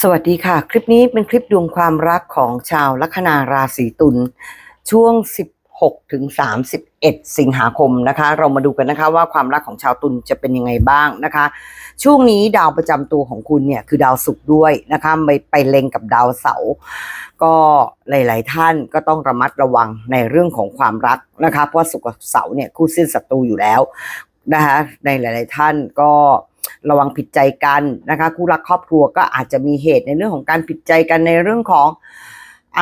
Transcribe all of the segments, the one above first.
สวัสดีค่ะ คลิปนี้เป็นคลิปดวงความรักของชาวลัคนาราศีตุลช่วง 16ถึง31 สิงหาคมนะคะ เรามาดูกันนะคะว่าความรักของชาวตุลจะเป็นยังไงบ้างนะคะ ช่วงนี้ดาวประจำตัวของคุณเนี่ยคือดาวศุกร์ด้วยนะคะไปไปเล็งกับดาวเสาร์ก็หลาย ๆ ท่านก็ต้องระมัดระวังในเรื่องของความรักนะคะ เพราะว่าศุกร์เสาร์เนี่ยคู่สิ้นศัตรูอยู่แล้ว นะคะในหลาย ๆ ท่านก็ระวังผิดใจกันนะคะคู่รักครอบครัวก็อาจจะมีเหตุในเรื่องของการผิดใจกันในเรื่องของอ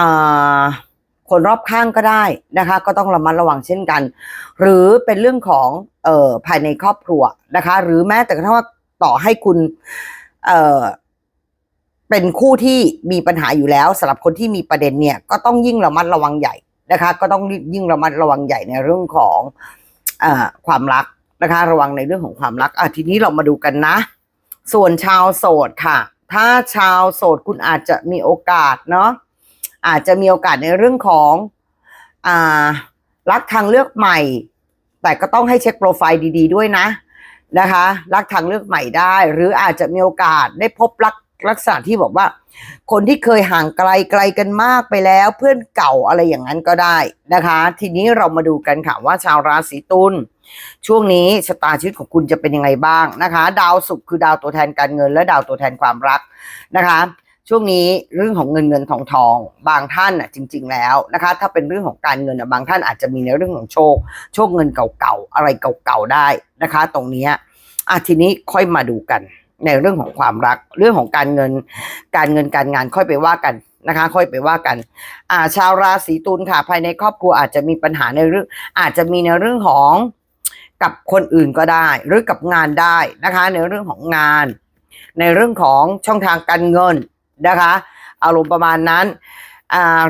คนรอบข้างก็ได้นะคะ ก็ต้องระมัดระวังเช่นกัน หรือเป็นเรื่องของเอ่อภายในครอบครัวนะคะ หรือแม้แต่กระทั่งว่าต่อให้คุณเอ่อเป็นคู่ที่มีปัญหาอยู่แล้วสำหรับคนที่มีประเด็นเนี่ยก็ต้องยิ่งระมัดระวังใหญ่นะคะ ก็ต้องยิ่งระมัดระวังใหญ่ในเรื่องของอความรัก นะคะ ระวังในเรื่องของความรักอะทีนี้เรามาดูกันนะ ส่วนชาวโสดค่ะ ถ้าชาวโสดคุณอาจจะมีโอกาสเนาะอาจจะมีโอกาสในเรื่องของอ่ารักทางเลือกใหม่ แต่ก็ต้องให้เช็คโปรไฟล์ดี ๆ ด้วยนะนะคะ รักทางเลือกใหม่ได้ หรืออาจจะมีโอกาสได้พบรักลักษณะที่บอกว่า คนที่เคยห่างไกลไกลกันมากไปแล้ว เพื่อนเก่าอะไรอย่างนั้นก็ได้นะคะ ทีนี้เรามาดูกันค่ะว่าชาวราศีตุล ช่วงนี้ชะตาชีวิตของคุณจะเป็นยังไงบ้างนะคะ ดาวศุกร์คือดาวตัวแทนการเงิน และดาวตัวแทนความรักนะคะ ช่วงนี้เรื่องของเงินเงินทองทอง บางท่านน่ะจริง ๆ แล้วนะคะ ถ้าเป็นเรื่องของการเงินน่ะบางท่านอาจจะมีในเรื่องของโชค โชคเงินเก่าๆอะไรเก่าๆได้นะคะ ตรงนี้อะทีนี้ค่อยมาดูกันในเรื่องของความรักเรื่องของการเงิน การเงินการงานค่อยไปว่ากันนะคะ ค่อยไปว่ากันอ่าชาวราศีตุลค่ะ ภายในครอบครัวอาจจะมีปัญหาในเรื่อง อาจจะมีในเรื่องของ กับคนอื่นก็ได้ หรือกับงานได้นะคะ ในเรื่องของงาน ในเรื่องของช่องทางการเงินนะคะอารมณ์ประมาณนั้น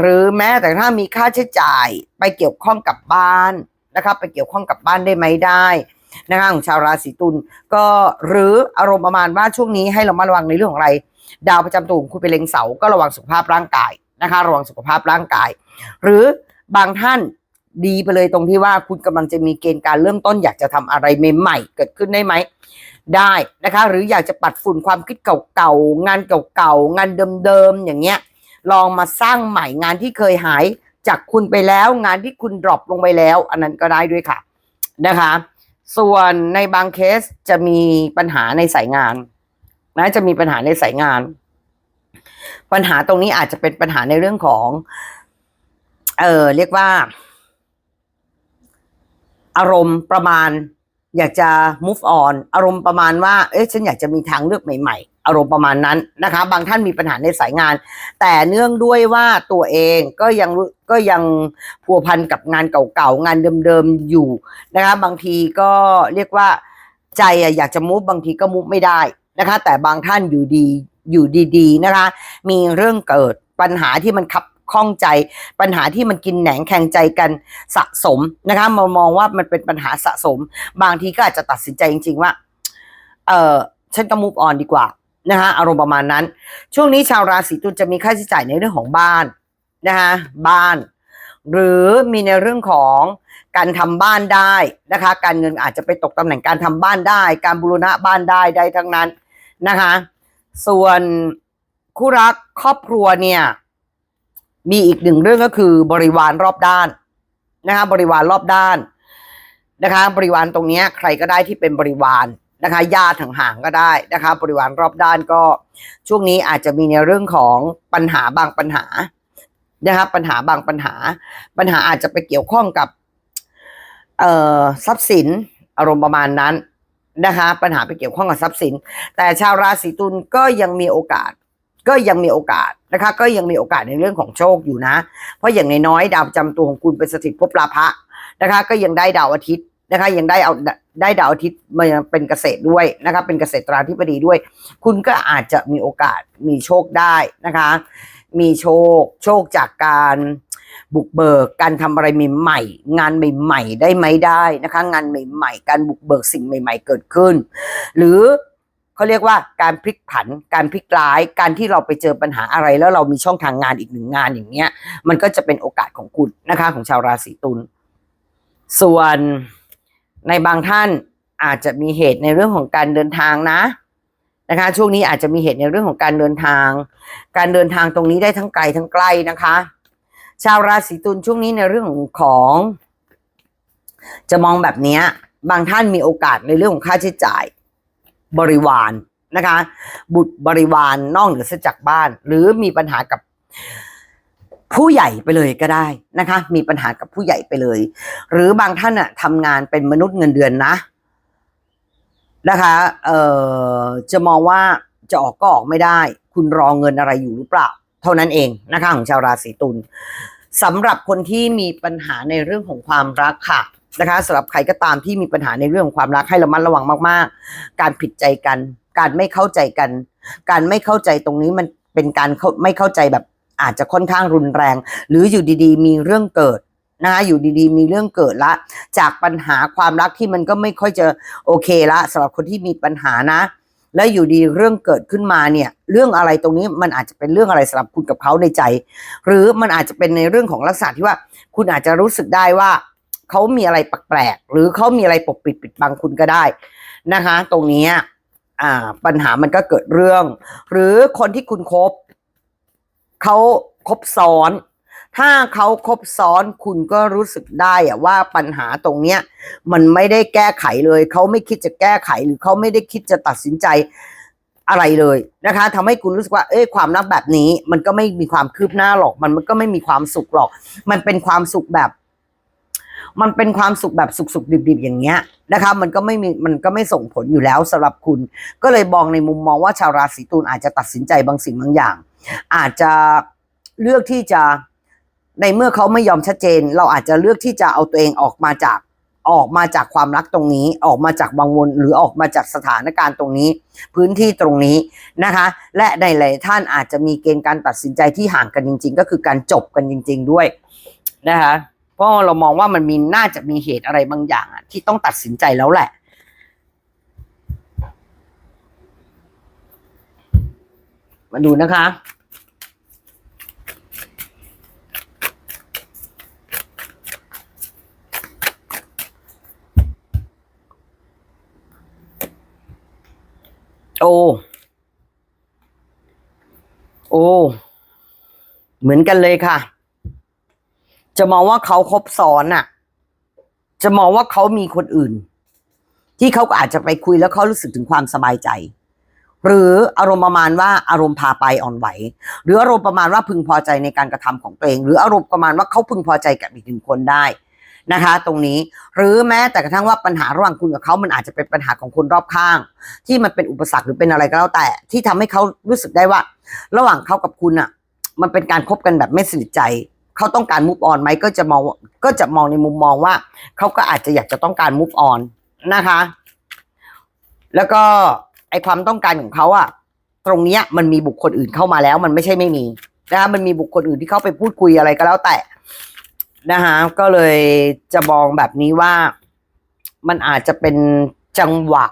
หรือแม้แต่ถ้ามีค่าใช้จ่ายไปเกี่ยวข้องกับบ้านนะคะไปเกี่ยวข้องกับบ้านได้ไหมได้นะคะของชาวราศีตุลก็หรืออารมณ์ประมาณว่าช่วงนี้ให้เรามาระวังในเรื่องของอะไร ดาวประจำตัวของคุณเป็นเล็งเสาก็ระวังสุขภาพร่างกายนะคะ ระวังสุขภาพร่างกาย หรือบางท่าน ดีไปเลยตรงที่ว่าคุณกำลังจะมีเกณฑ์การเริ่มต้นอยากจะทำอะไรใหม่ๆเกิดขึ้นได้ไหม ได้นะคะ หรืออยากจะปัดฝุ่นความคิดเก่าๆงานเก่าๆงานเดิมๆอย่างเงี้ย ลองมาสร้างใหม่งานที่เคยหายจากคุณไปแล้วงานที่คุณดรอปลงไปแล้ว อันนั้นก็ได้ด้วยค่ะนะคะ ส่วนในบางเคสจะมีปัญหาในสายงานนะจะมีปัญหาในสายงาน ปัญหาตรงนี้อาจจะเป็นปัญหาในเรื่องของ เออเรียกว่า อารมณ์ประมาณ อยากจะ move on อารมณ์ประมาณว่า เอ๊ะฉันอยากจะมีทางเลือกใหม่ ๆ อารมณ์ประมาณนั้นนะคะ บางท่านมีปัญหาในสายงาน แต่เนื่องด้วยว่าตัวเองก็ยังก็ยังพัวพันกับงานเก่าๆ งานเดิมๆ อยู่นะคะ บางทีก็เรียกว่าใจอะอยากจะมุฟบางทีก็มุฟไม่ได้นะคะ แต่บางท่านอยู่ดีอยู่ดีๆนะคะ มีเรื่องเกิดปัญหาที่มันขับ ข้องใจ ปัญหาที่มันกินแหนงแข่งใจกันสะสมนะคะมามองว่ามันเป็นปัญหาสะสม บางทีก็อาจจะตัดสินใจจริง ๆ ว่า เออฉันก็มูฟออนดีกว่านะคะอารมณ์ประมาณนั้น ช่วงนี้ชาวราศีตุลจะมีค่าใช้จ่ายในเรื่องของบ้านนะคะบ้าน หรือมีในเรื่องของการทำบ้านได้นะคะ การเงินอาจจะไปตกตำแหน่งการทำบ้านได้ การบูรณะบ้านได้ได้ทั้งนั้นนะคะ ส่วนคู่รักครอบครัวเนี่ย มีอีกหนึ่งเรื่องก็คือบริวารรอบด้านนะคะบริวารรอบด้านนะคะ บริวารตรงนี้ใครก็ได้ที่เป็นบริวารนะคะญาติห่างๆก็ได้นะคะ บริวารรอบด้านก็ช่วงนี้อาจจะมีในเรื่องของปัญหาบางปัญหานะคะปัญหาบางปัญหา ปัญหาอาจจะไปเกี่ยวข้องกับเอ่อทรัพย์สินอารมณ์ประมาณนั้นนะคะ ปัญหาไปเกี่ยวข้องกับทรัพย์สิน แต่ชาวราศีตุลก็ยังมีโอกาส ก็ยังมีโอกาส นะคะ ก็ยังมีโอกาสในเรื่องของโชคอยู่นะ เพราะอย่างน้อยๆดาวประจำตัวของคุณเป็นสถิตภพลาภะนะคะ ก็ยังได้ดาวอาทิตย์นะคะยังได้เอาได้ดาวอาทิตย์มาเป็นเกษตรด้วยนะคะเป็นเกษตรราธิบดีด้วย คุณก็อาจจะมีโอกาสมีโชคได้นะคะ มีโชคโชคจากการบุกเบิกการทำอะไรใหม่ๆงานใหม่ ๆ ได้ไหมได้นะคะ งานใหม่ ๆ การบุกเบิกสิ่งใหม่ ๆ เกิดขึ้น หรือ เขาเรียกว่าการพลิกผัน การพลิกร้าย การที่เราไปเจอปัญหาอะไร แล้วเรามีช่องทางงานอีกหนึ่งงานอย่างเงี้ย มันก็จะเป็นโอกาสของคุณนะคะ ของชาวราศีตุล ส่วนในบางท่านอาจจะมีเหตุในเรื่องของการเดินทางนะนะคะ ช่วงนี้อาจจะมีเหตุในเรื่องของการเดินทาง การเดินทางตรงนี้ได้ทั้งไกลทั้งใกล้นะคะ ชาวราศีตุลช่วงนี้ในเรื่องของ จะมองแบบนี้บางท่านมีโอกาสในเรื่องของค่าใช้จ่าย บริวารนะคะ บุตรบริวารนอกเหนือจากบ้าน หรือมีปัญหากับผู้ใหญ่ไปเลยก็ได้นะคะ มีปัญหากับผู้ใหญ่ไปเลย หรือบางท่านอะทำงานเป็นมนุษย์เงินเดือนนะ นะคะเอ่อจะมองว่าจะออกก็ออกไม่ได้ คุณรอเงินอะไรอยู่หรือเปล่า เท่านั้นเองนะคะของชาวราศีตุลสำหรับคนที่มีปัญหาในเรื่องของความรักค่ะ นะคะสำหรับใครก็ตามที่มีปัญหาในเรื่องของความรักให้ระมัดระวังมากๆ การผิดใจกัน การไม่เข้าใจกัน การไม่เข้าใจตรงนี้มันเป็นการไม่เข้าใจแบบอาจจะค่อนข้างรุนแรง หรืออยู่ดีๆ มีเรื่องเกิดนะคะอยู่ดีๆ มีเรื่องเกิดละ จากปัญหาความรักที่มันก็ไม่ค่อยจะโอเคละสำหรับคนที่มีปัญหานะ แล้วอยู่ดีเรื่องเกิดขึ้นมาเนี่ย เรื่องอะไรตรงนี้มันอาจจะเป็นเรื่องอะไรสำหรับคุณกับเขาในใจ หรือมันอาจจะเป็นในเรื่องของลักษณะที่ว่า คุณอาจจะรู้สึกได้ว่า เขามีอะไรแปลกๆหรือเขามีอะไรปกปิดปิดบังคุณก็ได้นะคะ ตรงเนี้ยอ่า ปัญหามันก็เกิดเรื่อง หรือคนที่คุณคบเขาคบซ้อน ถ้าเขาคบซ้อนคุณก็รู้สึกได้อะว่าปัญหาตรงเนี้ย มันไม่ได้แก้ไขเลยเขาไม่คิดจะแก้ไขหรือเขาไม่ได้คิดจะตัดสินใจอะไรเลยนะคะทำให้คุณรู้สึกว่า เอ้ยความรักแบบนี้ มันก็ไม่มีความคืบหน้าหรอก มันมันก็ไม่มีความสุขหรอก มันเป็นความสุขแบบ มันเป็นความสุขแบบสุขๆดิบๆอย่างเงี้ยนะคะมันก็ไม่มีมันก็ไม่ส่งผลอยู่แล้วสำหรับคุณ ก็เลยมองในมุมมองว่าชาวราศีตุลอาจจะตัดสินใจบางสิ่งบางอย่าง อาจจะเลือกที่จะในเมื่อเขาไม่ยอมชัดเจน เราอาจจะเลือกที่จะเอาตัวเองออกมาจากออกมาจากความรักตรงนี้ ออกมาจากวังวนหรือออกมาจากสถานการณ์ตรงนี้ พื้นที่ตรงนี้นะคะ และในหลายท่านอาจจะมีเกณฑ์การตัดสินใจที่ห่างกันจริง ๆ ก็คือการจบกันจริง ๆ ด้วยนะคะ เพราะเรามองว่ามันมีน่าจะมีเหตุอะไรบางอย่างอะที่ต้องตัดสินใจแล้วแหละ มาดูนะคะโอ้โอ้เหมือนกันเลยค่ะ จะมองว่าเขาคบซ้อนอะจะมองว่าเขามีคนอื่น ที่เขาก็อาจจะไปคุยแล้วเขารู้สึกถึงความสบายใจ หรืออารมณ์ประมาณว่าอารมณ์พาไปอ่อนไหว หรืออารมณ์ประมาณว่าพึงพอใจในการกระทำของตัวเอง หรืออารมณ์ประมาณว่าเขาพึงพอใจกับอีกหนึ่งคนได้นะคะ ตรงนี้หรือแม้แต่กระทั่งว่าปัญหาระหว่างคุณกับเขามันอาจจะเป็นปัญหาของคนรอบข้าง ที่มันเป็นอุปสรรคหรือเป็นอะไรก็แล้วแต่ ที่ทำให้เขารู้สึกได้ว่า ระหว่างเขากับคุณอะ มันเป็นการคบกันแบบไม่สนิทใจ เขาต้องการมูฟออนไหมก็จะมองก็จะมองในมุมมองว่าเขาก็อาจจะอยากจะต้องการมูฟออนนะคะ แล้วก็ไอความต้องการของเขาอะตรงเนี้ยมันมีบุคคลอื่นเข้ามาแล้ว มันไม่ใช่ไม่มีนะคะมันมีบุคคลอื่นที่เข้าไปพูดคุยอะไรก็แล้วแต่นะคะก็เลยจะมองแบบนี้ว่ามันอาจจะเป็นจังหวะ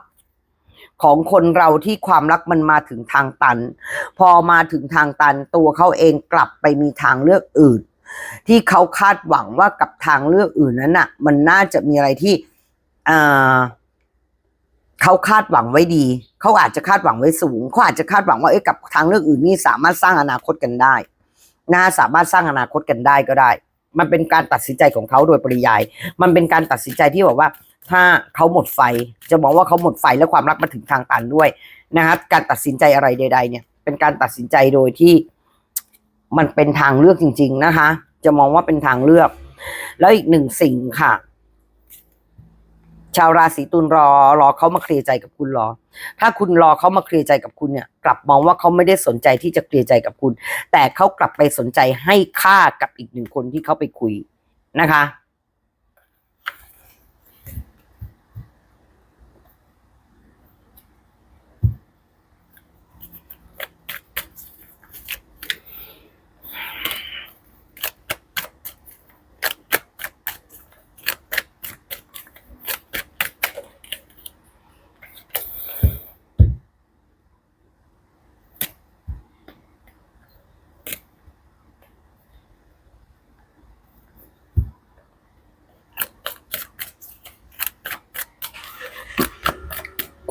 ของคนเราที่ความรักมันมาถึงทางตัน พอมาถึงทางตันตัวเขาเองกลับไปมีทางเลือกอื่น ที่เขาคาดหวังว่ากับทางเลือกอื่นนั้นน่ะ มันน่าจะมีอะไรที่เขาคาดหวังไว้ดี เขาอาจจะคาดหวังไว้สูง เขาอาจจะคาดหวังว่าเอ้กับทางเลือกอื่นนี่สามารถสร้างอนาคตกันได้นะสามารถสร้างอนาคตกันได้ก็ได้ มันเป็นการตัดสินใจของเขาโดยปริยาย มันเป็นการตัดสินใจที่บอกว่า ถ้าเขาหมดไฟ จะมองว่าเขาหมดไฟและความรักมาถึงทางตันด้วยนะครับการตัดสินใจอะไรใด ๆ เนี่ย เป็นการตัดสินใจโดยที่ มันเป็นทางเลือกจริง ๆ นะคะ จะมองว่าเป็นทางเลือก แล้วอีกหนึ่งสิ่งค่ะ ชาวราศีตุลรอรอเขามาเคลียร์ใจกับคุณรอ ถ้าคุณรอเขามาเคลียร์ใจกับคุณเนี่ย กลับมองว่าเขาไม่ได้สนใจที่จะเคลียร์ใจกับคุณ แต่เขากลับไปสนใจให้ค่ากับอีกหนึ่งคนที่เขาไปคุยนะคะ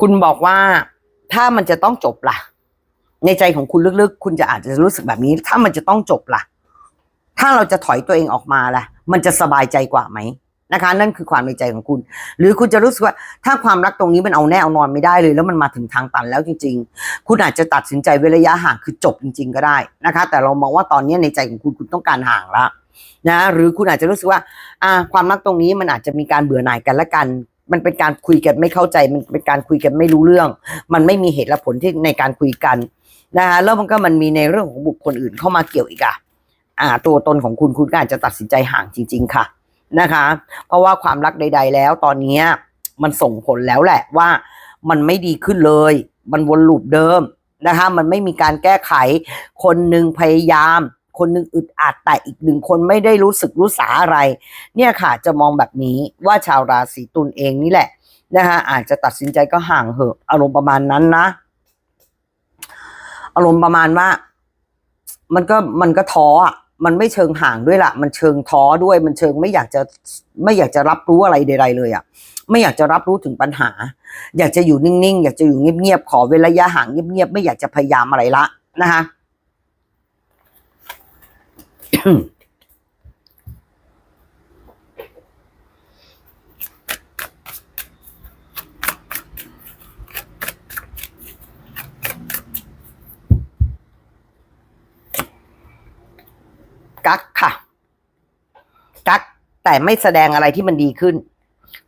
คุณบอกว่าถ้ามันจะต้องจบล่ะ ในใจของคุณลึกๆ คุณจะอาจจะรู้สึกแบบนี้ ถ้ามันจะต้องจบล่ะ ถ้าเราจะถอยตัวเองออกมาล่ะ มันจะสบายใจกว่าไหมนะคะ นั่นคือความในใจของคุณ หรือคุณจะรู้สึกว่าถ้าความรักตรงนี้มันเอาแน่เอานอนไม่ได้เลย แล้วมันมาถึงทางตันแล้วจริง ๆ คุณอาจจะตัดสินใจเวลระยะห่างคือจบจริง ๆ ก็ได้นะคะ แต่เรามองว่าตอนนี้ในใจของคุณคุณต้องการห่างละนะหรือคุณอาจจะรู้สึกว่าอ่า ความรักตรงนี้มันอาจจะมีการเบื่อหน่ายกันและกัน มันเป็นการคุยกันไม่เข้าใจ มันเป็นการคุยกันไม่รู้เรื่อง มันไม่มีเหตุและผลที่ในการคุยกันนะคะแล้วมันก็มันมีในเรื่องของบุคคลอื่นเข้ามาเกี่ยวอีกอะอ่า ตัวตนของคุณคุณก็อาจจะตัดสินใจห่างจริง ๆ ค่ะนะคะ เพราะว่าความรักใด ๆ แล้วตอนนี้มันส่งผลแล้วแหละว่ามันไม่ดีขึ้นเลย มันวนลูปเดิมนะคะ มันไม่มีการแก้ไข คนหนึ่งพยายาม คนหนึ่งอึดอัดแต่อีกหนึ่งคนไม่ได้รู้สึกรู้สาอะไร เนี่ยค่ะจะมองแบบนี้ว่าชาวราศีตุลเองนี่แหละนะคะอาจจะตัดสินใจก็ห่างเหอะอารมณ์ประมาณนั้นนะ อารมณ์ประมาณว่า มันก็มันก็ท้ออะมันไม่เชิงห่างด้วยละมันเชิงท้อด้วย มันเชิงไม่อยากจะไม่อยากจะรับรู้อะไรใดๆเลยอะ ไม่อยากจะรับรู้ถึงปัญหา อยากจะอยู่นิ่งๆ อยากจะอยู่เงียบๆ ขอเว้นระยะห่างเงียบๆ ไม่อยากจะพยายามอะไรละนะคะ กักค่ะ กักแต่ไม่แสดงอะไรที่มันดีขึ้น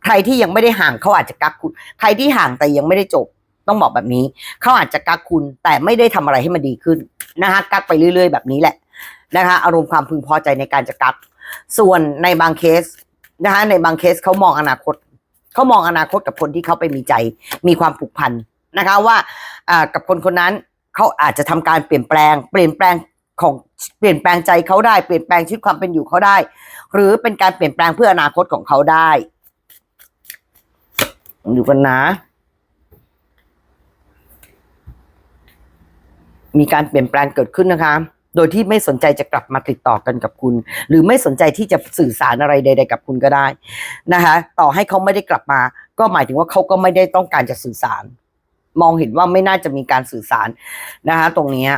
ใครที่ยังไม่ได้ห่างเขาอาจจะกักคุณ ใครที่ห่างแต่ยังไม่ได้จบ ต้องบอกแบบนี้ เขาอาจจะกักคุณแต่ไม่ได้ทำอะไรให้มันดีขึ้นนะคะกักไปเรื่อย ๆ แบบนี้แหละ นะคะอารมณ์ความพึงพอใจในการจะกักส่วนในบางเคสนะคะในบางเคสเขามองอนาคตเขามองอนาคตกับคนที่เขาไปมีใจมีความผูกพันนะคะว่าอ่ากับคนคนนั้นเขาอาจจะทำการเปลี่ยนแปลง เปลี่ยนแปลงของเปลี่ยนแปลงใจเขาได้เปลี่ยนแปลงชีวิตความเป็นอยู่เขาได้ หรือเป็นการเปลี่ยนแปลงเพื่ออนาคตของเขาได้อยู่กันนะ มีการเปลี่ยนแปลงเกิดขึ้นนะคะ โดยที่ไม่สนใจจะกลับมาติดต่อกันกับคุณ หรือไม่สนใจที่จะสื่อสารอะไรใด ๆ กับคุณก็ได้นะคะต่อให้เขาไม่ได้กลับมา ก็หมายถึงว่าเขาก็ไม่ได้ต้องการจะสื่อสาร มองเห็นว่าไม่น่าจะมีการสื่อสารนะคะตรงนี้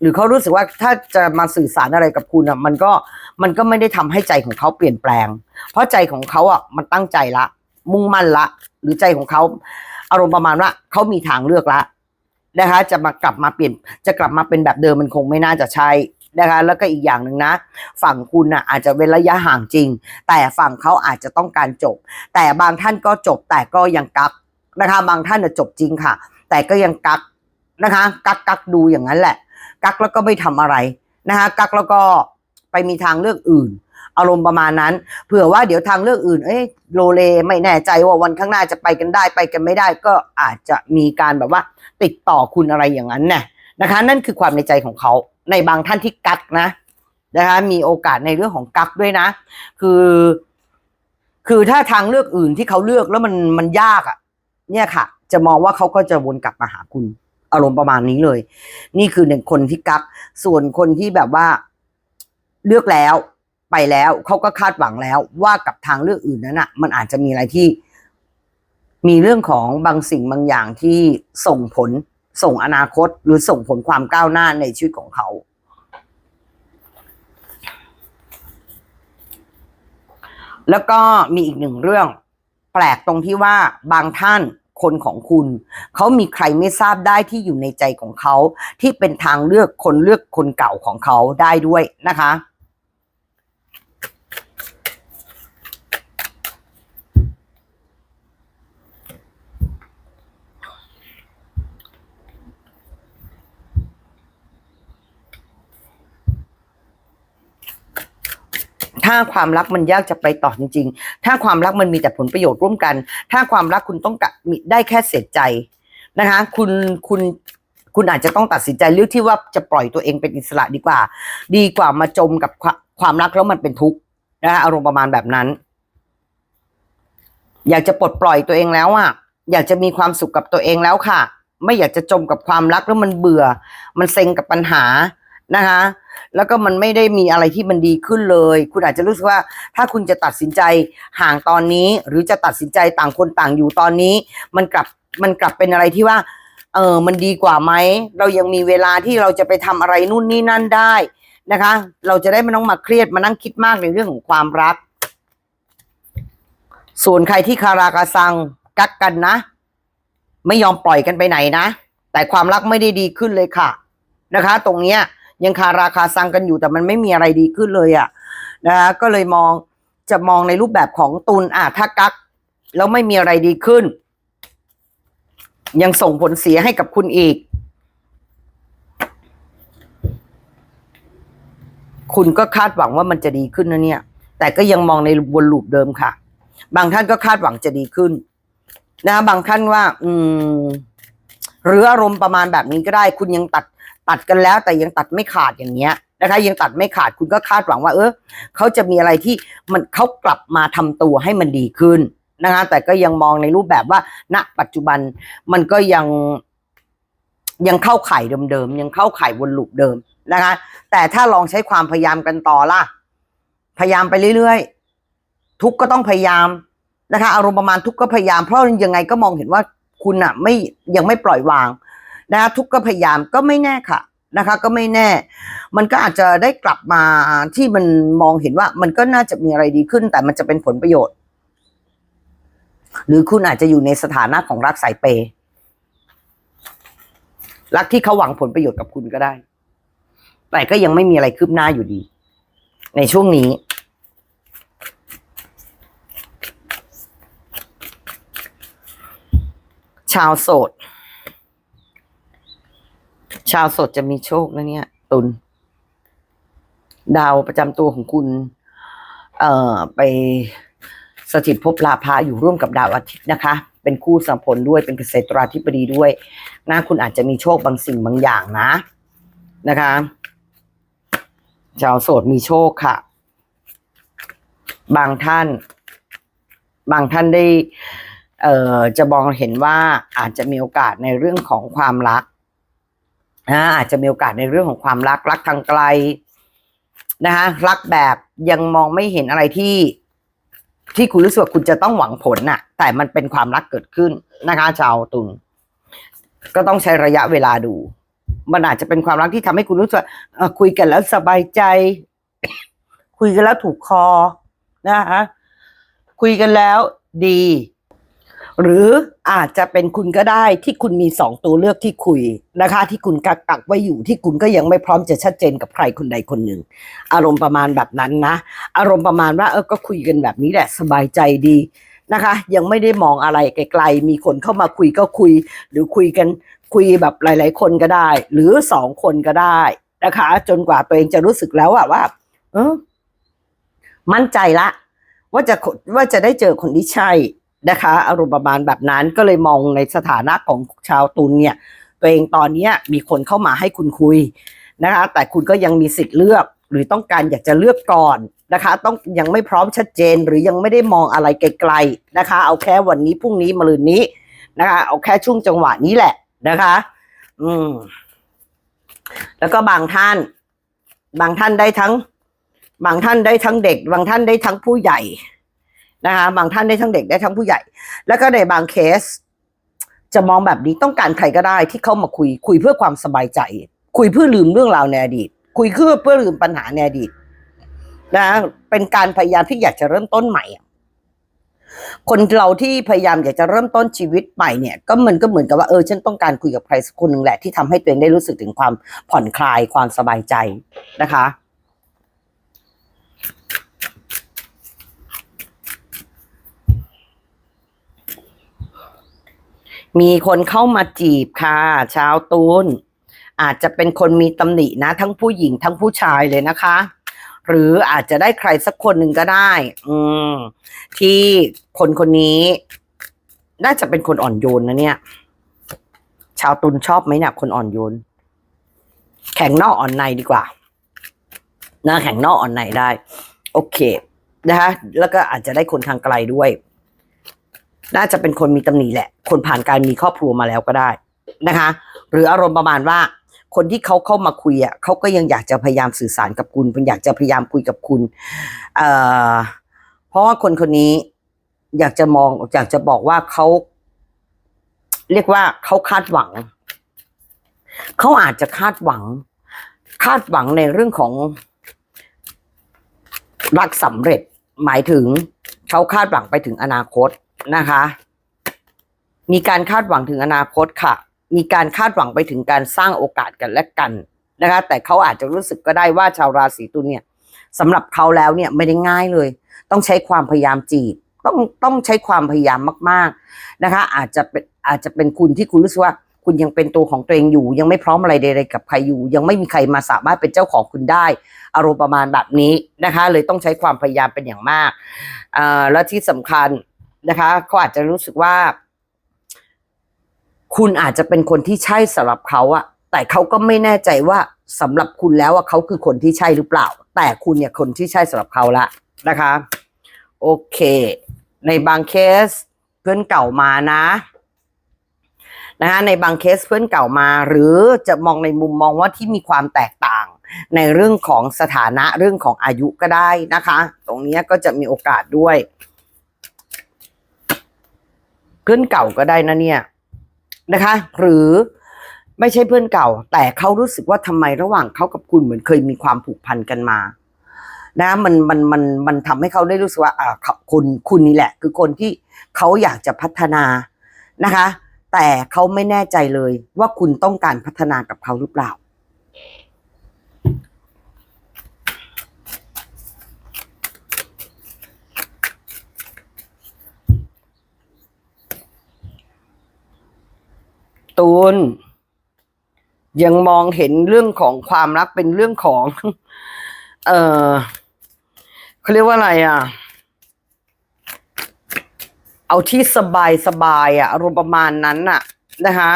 หรือเขารู้สึกว่าถ้าจะมาสื่อสารอะไรกับคุณอะ มันก็มันก็ไม่ได้ทำให้ใจของเขาเปลี่ยนแปลง เพราะใจของเขาอะมันตั้งใจละ มุ่งมั่นละ หรือใจของเขาอารมณ์ประมาณว่าเขามีทางเลือกละ นะคะจะมากลับมาเปลี่ยนจะกลับมาเป็นแบบเดิมมันคงไม่น่าจะใช่นะคะแล้วก็อีกอย่างหนึ่งนะ ฝั่งคุณน่ะอาจจะเว้นระยะห่างจริง แต่ฝั่งเขาอาจจะต้องการจบ แต่บางท่านก็จบแต่ก็ยังกักนะคะบางท่านน่ะจบจริงค่ะ แต่ก็ยังกักนะคะกักกักดูอย่างนั้นแหละ กักแล้วก็ไม่ทำอะไรนะคะกักแล้วก็ไปมีทางเลือกอื่น อารมณ์ประมาณนั้น เผื่อว่าเดี๋ยวทางเลือกอื่น เอ้ยโลเลไม่แน่ใจว่าวันข้างหน้าจะไปกันได้ไปกันไม่ได้ก็อาจจะมีการแบบว่า ติดต่อคุณอะไรอย่างนั้นนะนะคะ นั่นคือความในใจของเขาในบางท่านที่กักนะนะคะมีโอกาสในเรื่องของกักด้วยนะ คือ คือถ้าทางเลือกอื่นที่เขาเลือกแล้วมันมันยากอะ่ะ เนี่ยค่ะ จะมองว่าเขาก็จะวนกลับมาหาคุณอารมณ์ประมาณนี้เลย นี่คือหนึ่งคนที่กัก ส่วนคนที่แบบว่าเลือกแล้ว ไปแล้วเขาก็คาดหวังแล้วว่ากับทางเลือกอื่นนั้นอะ มันอาจจะมีอะไรที่ มีเรื่องของบางสิ่งบางอย่างที่ส่งผลส่งอนาคตหรือส่งผลความก้าวหน้าในชีวิตของเขา แล้วก็มีอีกหนึ่งเรื่อง แปลกตรงที่ว่าบางท่านคนของคุณ เขามีใครไม่ทราบได้ที่อยู่ในใจของเขา ที่เป็นทางเลือกคนเลือกคนเก่าของเขาได้ด้วยนะคะ ถ้าความรักมันยากจะไปต่อจริง ๆ ถ้าความรักมันมีแต่ผลประโยชน์ร่วมกัน ถ้าความรักคุณต้องกะมีได้แค่เสียใจนะคะ คุณคุณคุณอาจจะต้องตัดสินใจเลือกที่ว่าจะปล่อยตัวเองเป็นอิสระดีกว่า ดีกว่ามาจมกับความความรักแล้วมันเป็นทุกข์นะคะอารมณ์ประมาณแบบนั้น อยากจะปลดปล่อยตัวเองแล้วอะอยากจะมีความสุขกับตัวเองแล้วค่ะ ไม่อยากจะจมกับความรักแล้วมันเบื่อ มันเซ็งกับปัญหานะคะ แล้วก็มันไม่ได้มีอะไรที่มันดีขึ้นเลย คุณอาจจะรู้สึกว่า ถ้าคุณจะตัดสินใจห่างตอนนี้ หรือจะตัดสินใจต่างคนต่างอยู่ตอนนี้ มันกลับมันกลับเป็นอะไรที่ว่า เออมันดีกว่าไหม เรายังมีเวลาที่เราจะไปทำอะไรนู่นนี่นั่นได้นะคะ เราจะได้ไม่ต้องมาเครียดมานั่งคิดมากในเรื่องของความรัก ส่วนใครที่คารากาซังกักกันนะ ไม่ยอมปล่อยกันไปไหนนะ แต่ความรักไม่ได้ดีขึ้นเลยค่ะ นะคะ ตรงเนี้ย ยังคาราคาซังกันอยู่แต่มันไม่มีอะไรดีขึ้นเลยอะ่ะนะคะก็เลยมองจะมองในรูปแบบของตุนอะถ้ากักแล้วไม่มีอะไรดีขึ้น ยังส่งผลเสียให้กับคุณอีก คุณก็คาดหวังว่ามันจะดีขึ้นนะเนี่ย แต่ก็ยังมองในวนลูปเดิมค่ะ บางท่านก็คาดหวังจะดีขึ้น นะ บางท่านว่า อืมหรืออารมณ์ประมาณแบบนี้ก็ได้ คุณยังตัด ตัดกันแล้วแต่ยังตัดไม่ขาดอย่างเงี้ยนะคะยังตัดไม่ขาดคุณก็คาดหวังว่า เออเขาจะมีอะไรที่มันเขากลับมาทำตัวให้มันดีขึ้นนะคะแต่ก็ยังมองในรูปแบบว่า ณ ปัจจุบันมันก็ยังยังเข้าไข่เดิมๆยังเข้าไข่วนลูปเดิมนะคะ แต่ถ้าลองใช้ความพยายามกันต่อล่ะ พยายามไปเรื่อยๆ ทุกก็ต้องพยายามนะคะ อารมณ์ประมาณทุกก็พยายามเพราะยังไงก็มองเห็นว่าคุณอะไม่ยังไม่ปล่อยวาง นะคะทุกข์ก็พยายามก็ไม่แน่ค่ะนะคะ ก็ไม่แน่ มันก็อาจจะได้กลับมาที่มันมองเห็นว่า มันก็น่าจะมีอะไรดีขึ้น แต่มันจะเป็นผลประโยชน์ หรือคุณอาจจะอยู่ในสถานะของรักสายเปย์รักที่เขาหวังผลประโยชน์กับคุณก็ได้ แต่ก็ยังไม่มีอะไรคืบหน้าอยู่ดี ในช่วงนี้ชาวโสด ชาวสดจะมีโชคนะเนี่ย ตุลดาวประจำตัวของคุณ เอ่อ ไปสถิตภพลาภาอยู่ร่วมกับดาวอาทิตย์นะคะ เป็นคู่สัมพลด้วยเป็นเกษตราธิบดีด้วยนะคุณอาจจะมีโชคบางสิ่งบางอย่างนะ นะคะ ชาวโสดมีโชคค่ะ บางท่าน บางท่านได้ เอ่อ จะมองเห็นว่าอาจจะมีโอกาสในเรื่องของความรัก นะอาจจะมีโอกาสในเรื่องของความรักรักทางไกลนะคะรักแบบยังมองไม่เห็นอะไรที่ที่คุณรู้สึกว่าคุณจะต้องหวังผลน่ะ แต่มันเป็นความรักเกิดขึ้นนะคะ ชาวตุลก็ต้องใช้ระยะเวลาดู มันอาจจะเป็นความรักที่ทำให้คุณรู้สึกคุยกันแล้วสบายใจ คุยกันแล้วถูกคอนะคะคุยกันแล้วดี หรืออาจจะเป็นคุณก็ได้ที่คุณมีสองตัวเลือกที่คุยนะคะ ที่คุณกักกักไว้อยู่ที่คุณก็ยังไม่พร้อมจะชัดเจนกับใครคนใดคนหนึ่ง อารมณ์ประมาณแบบนั้นนะ อารมณ์ประมาณว่าเออก็คุยกันแบบนี้แหละสบายใจดีนะคะ ยังไม่ได้มองอะไรไกลๆ มีคนเข้ามาคุยก็คุย หรือคุยกันคุยแบบหลาย ๆ คนก็ได้ หรือสองคนก็ได้นะคะ จนกว่าตัวเองจะรู้สึกแล้วอะว่าเออมั่นใจละ ว่าจะว่าจะได้เจอคนที่ใช่ นะคะอารมณ์ประมาณแบบนั้นก็เลยมองในสถานะของชาวตุลเนี่ยตัวเองตอนนี้มีคนเข้ามาให้คุณคุยนะคะ แต่คุณก็ยังมีสิทธิ์เลือกหรือต้องการอยากจะเลือกก่อนนะคะ ต้องยังไม่พร้อมชัดเจนหรือยังไม่ได้มองอะไรไกลๆนะคะ เอาแค่วันนี้พรุ่งนี้มะรืนนี้นะคะ เอาแค่ช่วงจังหวะนี้แหละนะคะ อืม แล้วก็บางท่าน บางท่านได้ทั้ง บางท่านได้ทั้งเด็ก บางท่านได้ทั้งผู้ใหญ่ นะคะบางท่านได้ทั้งเด็กได้ทั้งผู้ใหญ่ แล้วก็ในบางเคส จะมองแบบนี้ต้องการใครก็ได้ที่เข้ามาคุย คุยเพื่อความสบายใจ คุยเพื่อลืมเรื่องราวในอดีต คุยเพื่อเพื่อลืมปัญหาในอดีตนะเป็นการพยายามที่อยากจะเริ่มต้นใหม่คนเราที่พยายามอยากจะเริ่มต้นชีวิตใหม่เนี่ย ก็มันก็เหมือนกับว่าเออฉันต้องการคุยกับใครสักคนหนึ่งแหละที่ทำให้ตัวเองได้รู้สึกถึงความผ่อนคลายความสบายใจนะคะ มีคนเข้ามาจีบค่ะ ชาวตูนอาจจะเป็นคนมีตำหนินะ ทั้งผู้หญิงทั้งผู้ชายเลยนะคะ หรืออาจจะได้ใครสักคนหนึ่งก็ได้ อืม ที่คนคนนี้ น่าจะเป็นคนอ่อนโยนนะเนี่ย ชาวตุลชอบไหมเนี่ยคนอ่อนโยน แข็งนอกอ่อนในดีกว่านะแข็งนอกอ่อนในได้ โอเค นะคะแล้วก็อาจจะได้คนทางไกลด้วย น่าจะเป็นคนมีตำหนิแหละ คนผ่านการมีครอบครัวมาแล้วก็ได้นะคะ หรืออารมณ์ประมาณว่า คนที่เขาเข้ามาคุยอะเขาก็ยังอยากจะพยายามสื่อสารกับคุณเป็นอยากจะพยายามคุยกับคุณเอ่อเพราะว่าคนคนนี้อยากจะมองอยากจะบอกว่าเขาเรียกว่าเขาคาดหวัง เขาอาจจะคาดหวัง คาดหวังในเรื่องของรักสำเร็จ หมายถึงเขาคาดหวังไปถึงอนาคต นะคะ มีการคาดหวังถึงอนาคตค่ะ มีการคาดหวังไปถึงการสร้างโอกาสกันและกันนะคะ แต่เขาอาจจะรู้สึกก็ได้ว่าชาวราศีตุลเนี่ยสำหรับเขาแล้วเนี่ยไม่ได้ง่ายเลย ต้องใช้ความพยายามจีบต้องต้องใช้ความพยายามมาก ๆนะคะ อาจจะเป็นอาจจะเป็นคุณที่คุณรู้สึกว่า คุณยังเป็นตัวของตัวเองอยู่ ยังไม่พร้อมอะไรใดๆกับใครอยู่ ยังไม่มีใครมาสามารถเป็นเจ้าของคุณได้ อารมณ์ประมาณแบบนี้นะคะ เลยต้องใช้ความพยายามเป็นอย่างมากอ่าและที่สำคัญ นะคะเขาอาจจะรู้สึกว่า คุณอาจจะเป็นคนที่ใช่สำหรับเขาอะแต่เขาก็ไม่แน่ใจว่าสำหรับคุณแล้วว่าเขาคือคนที่ใช่หรือเปล่า แต่คุณเนี่ยคนที่ใช่สำหรับเขาละนะคะ โอเค ในบางเคสเพื่อนเก่ามานะนะคะในบางเคสเพื่อนเก่ามา หรือจะมองในมุมมองว่าที่มีความแตกต่าง ในเรื่องของสถานะเรื่องของอายุก็ได้นะคะ ตรงนี้ก็จะมีโอกาสด้วย เพื่อนเก่าก็ได้นะเนี่ยนะคะ หรือไม่ใช่เพื่อนเก่า แต่เขารู้สึกว่าทำไมระหว่างเขากับคุณเหมือนเคยมีความผูกพันกันมา นะมันมันมันมันทำให้เขาได้รู้สึกว่าอ่าเขาคุณคุณนี่แหละ คือคนที่เขาอยากจะพัฒนานะคะ แต่เขาไม่แน่ใจเลยว่าคุณต้องการพัฒนากับเขาหรือเปล่า ตูน ยังมองเห็นเรื่องของความรักเป็นเรื่องของ เออเขาเรียกว่าอะไรอะ เอาที่สบายสบายอะอารมณ์ประมาณนั้นน่ะ นะคะ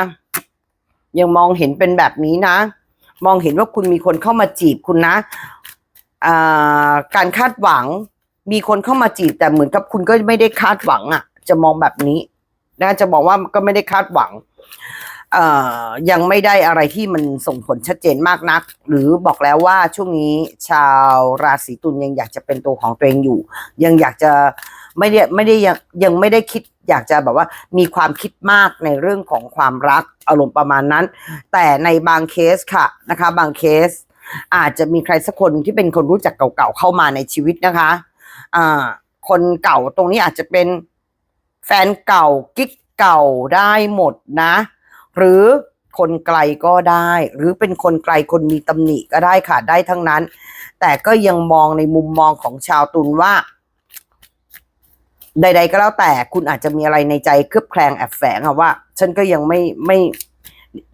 ยังมองเห็นเป็นแบบนี้นะ มองเห็นว่าคุณมีคนเข้ามาจีบคุณนะการคาดหวัง มีคนเข้ามาจีบแต่เหมือนกับคุณก็ไม่ได้คาดหวังอะ จะมองแบบนี้นะจะบอกว่าก็ไม่ได้คาดหวัง ยังไม่ได้อะไรที่มันส่งผลชัดเจนมากนัก หรือบอกแล้วว่าช่วงนี้ชาวราศีตุลยังอยากจะเป็นตัวของตัวเองอยู่ ยังอยากจะไม่ได้ไม่ได้ยังยังไม่ได้คิดอยากจะแบบว่ามีความคิดมากในเรื่องของความรักอารมณ์ประมาณนั้น แต่ในบางเคสค่ะนะคะ บางเคส อาจจะมีใครสักคนที่เป็นคนรู้จักเก่าๆเข้ามาในชีวิตนะคะอ่าคนเก่าตรงนี้อาจจะเป็นแฟนเก่ากิ๊กเก่าได้หมดนะ หรือคนไกลก็ได้ หรือเป็นคนไกลคนมีตำหนิก็ได้ค่ะได้ทั้งนั้น แต่ก็ยังมองในมุมมองของชาวตุลว่า ใด ๆ ก็แล้วแต่คุณอาจจะมีอะไรในใจเคลือบแคลงแอบแฝงค่ะว่า ฉันก็ยังไม่ไม่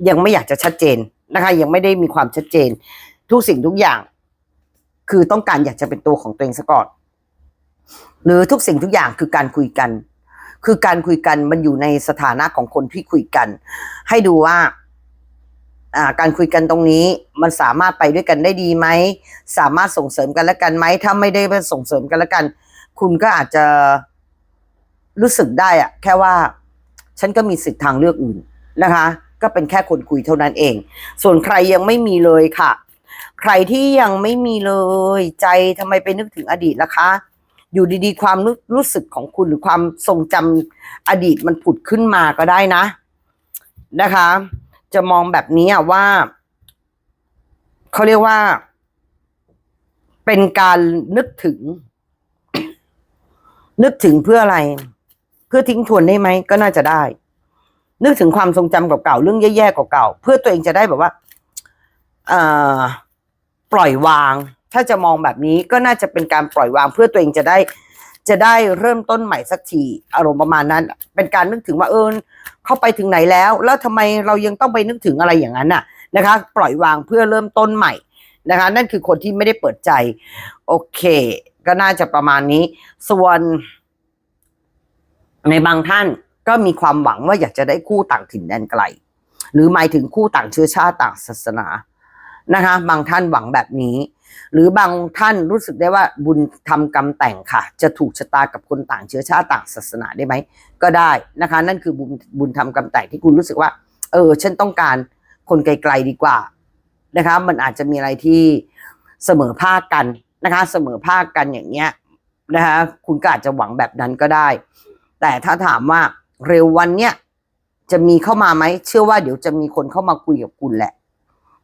ยังไม่อยากจะชัดเจนนะคะ ยังไม่ได้มีความชัดเจน ทุกสิ่งทุกอย่าง คือต้องการอยากจะเป็นตัวของตัวเองซะก่อน หรือทุกสิ่งทุกอย่างคือการคุยกัน คือการคุยกันมันอยู่ในสถานะของคนที่คุยกัน ให้ดูว่าการคุยกันตรงนี้มันสามารถไปด้วยกันได้ดีไหม สามารถส่งเสริมกันและกันไหม ถ้าไม่ได้ส่งเสริมกันและกัน คุณก็อาจจะรู้สึกได้อะแค่ว่า ฉันก็มีสิทธิ์ทางเลือกอื่นนะคะ ก็เป็นแค่คนคุยเท่านั้นเอง ส่วนใครยังไม่มีเลยค่ะ ใครที่ยังไม่มีเลยใจทำไมไปนึกถึงอดีตล่ะคะ อยู่ดีๆ ความรู้รู้สึกของคุณหรือความทรงจำอดีตมันผุดขึ้นมาก็ได้นะ นะคะ จะมองแบบนี้ว่า เขาเรียกว่า เป็นการนึกถึง นึกถึงเพื่ออะไร เพื่อทิ้งทวนได้ไหม ก็น่าจะได้ นึกถึงความทรงจำเก่าๆเรื่องแย่ๆเก่าๆเพื่อตัวเองจะได้แบบว่า เอ่อ ปล่อยวาง ถ้าจะมองแบบนี้ก็น่าจะเป็นการปล่อยวางเพื่อตัวเองจะได้ จะได้เริ่มต้นใหม่สักทีอารมณ์ประมาณนั้น เป็นการนึกถึงว่าเออเข้าไปถึงไหนแล้ว แล้วทำไมเรายังต้องไปนึกถึงอะไรอย่างนั้นน่ะนะคะ ปล่อยวางเพื่อเริ่มต้นใหม่นะคะ นั่นคือคนที่ไม่ได้เปิดใจ โอเค ก็น่าจะประมาณนี้ ส่วน ในบางท่านก็มีความหวังว่าอยากจะได้คู่ต่างถิ่นแดนไกล หรือหมายถึงคู่ต่างเชื้อชาติต่างศาสนานะคะ บางท่านหวังแบบนี้ หรือบางท่านรู้สึกได้ว่าบุญทำกรรมแต่งค่ะ จะถูกชะตากับคนต่างเชื้อชาติต่างศาสนาได้ไหมก็ได้นะคะ นั่นคือบุญบุญทำกรรมแต่งที่คุณรู้สึกว่า เออ ฉันต้องการคนไกลๆดีกว่านะคะ มันอาจจะมีอะไรที่เสมอภาคกันนะคะ เสมอภาคกันอย่างเงี้ยนะคะคุณก็อาจจะหวังแบบนั้นก็ได้ แต่ถ้าถามว่าเร็ววันเนี้ยจะมีเข้ามาไหม เชื่อว่าเดี๋ยวจะมีคนเข้ามาคุยกับคุณแหละ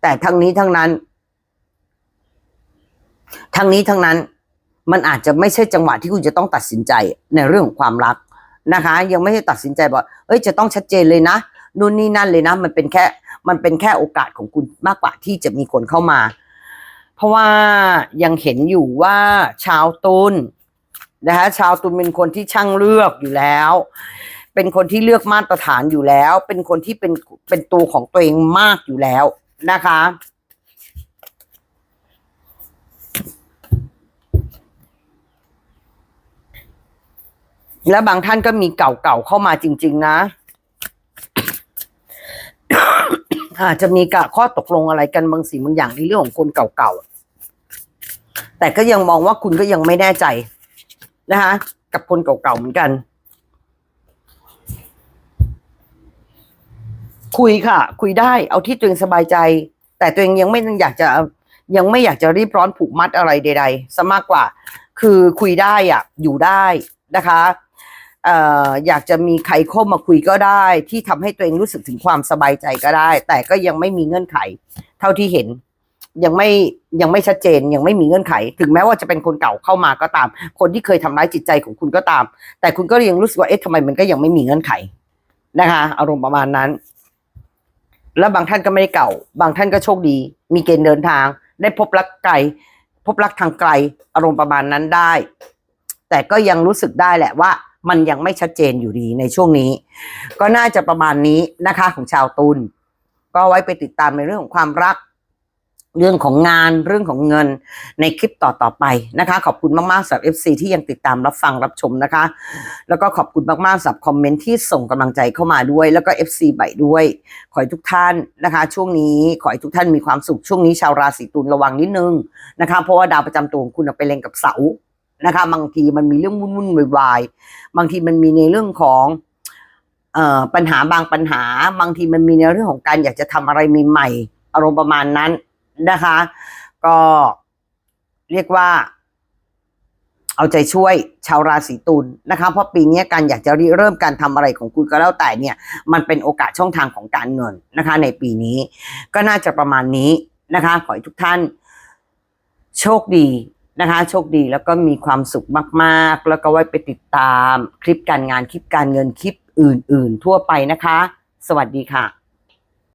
แต่ทั้งนี้ทั้งนั้น ทั้งนี้ทั้งนั้นมันอาจจะไม่ใช่จังหวะที่คุณจะต้องตัดสินใจในเรื่องของความรักนะคะ ยังไม่ได้ตัดสินใจบอกเอ้ยจะต้องชัดเจนเลยนะนู่นนี่นั่นเลยนะ มันเป็นแค่มันเป็นแค่โอกาสของคุณมากกว่าที่จะมีคนเข้ามา เพราะว่ายังเห็นอยู่ว่าชาวตุลนะคะชาวตุลเป็นคนที่ช่างเลือกอยู่แล้ว เป็นคนที่เลือกมาตรฐานอยู่แล้ว เป็นคนที่เป็นเป็นตัวของตัวเองมากอยู่แล้วนะคะ และบางท่านก็มีเก่าๆเข้ามาจริง ๆ นะ อาจจะมีกะข้อตกลงอะไรกันบางสิ่งบางอย่างในเรื่องของคนเก่าๆแต่ก็ยังมองว่าคุณก็ยังไม่แน่ใจนะคะกับคนเก่าๆเหมือนกัน คุยค่ะ คุยได้เอาที่ตัวเองสบายใจ แต่ตัวเองยังไม่อยากจะยังไม่อยากจะรีบร้อนผูกมัดอะไรใดๆซะมากกว่า คือคุยได้อะ อยู่ได้นะคะ อยากจะมีใครเข้ามาคุยก็ได้ ที่ทำให้ตัวเองรู้สึกถึงความสบายใจก็ได้ แต่ก็ยังไม่มีเงื่อนไข เท่าที่เห็น ยังไม่ยังไม่ชัดเจนยังไม่มีเงื่อนไข ถึงแม้ว่าจะเป็นคนเก่าเข้ามาก็ตาม คนที่เคยทำร้ายจิตใจของคุณก็ตาม แต่คุณก็ยังรู้สึกว่าเอ๊ะทำไมมันก็ยังไม่มีเงื่อนไขนะคะ อารมณ์ประมาณนั้น แล้วบางท่านก็ไม่ได้เก่า บางท่านก็โชคดี มีเกณฑ์เดินทาง ได้พบรักไกล พบรักทางไกล อารมณ์ประมาณนั้นได้ แต่ก็ยังรู้สึกได้แหละว่า มันยังไม่ชัดเจนอยู่ดีในช่วงนี้ ก็น่าจะประมาณนี้นะคะของชาวตุลก็ไว้ไปติดตามในเรื่องของความรัก เรื่องของงานเรื่องของเงินในคลิปต่อ ๆ ไปนะคะ ขอบคุณมากๆสำหรับ FC ที่ยังติดตามรับฟังรับชมนะคะ แล้วก็ขอบคุณมากๆสำหรับคอมเมนต์ที่ส่งกำลังใจเข้ามาด้วย แล้วก็ FC ใบด้วย ขอให้ทุกท่านนะคะ ช่วงนี้ขอให้ทุกท่านมีความสุขช่วงนี้ชาวราศีตุลระวังนิดนึงนะคะ เพราะว่าดาวประจำตัวของคุณไปเล็งกับเสา นะคะบางทีมันมีเรื่องวุ่นวุ่นวายบางทีมันมีในเรื่องของเอ่อปัญหาบางปัญหา บางทีมันมีในเรื่องของการอยากจะทำอะไรใหม่ๆอารมณ์ประมาณนั้นนะคะ ก็เรียกว่า เอาใจช่วยชาวราศีตุลนะคะ เพราะปีนี้การอยากจะริเริ่มการทำอะไรของคุณก็แล้วแต่เนี่ย มันเป็นโอกาสช่องทางของการเงินนะคะ ในปีนี้ ก็น่าจะประมาณนี้นะคะ ขอให้ทุกท่าน โชคดี นะคะ โชคดีแล้วก็มีความสุขมากๆ แล้วก็ไว้ไปติดตามคลิปการงานคลิปการเงินคลิปอื่น ๆ ทั่วไปนะคะ สวัสดีค่ะ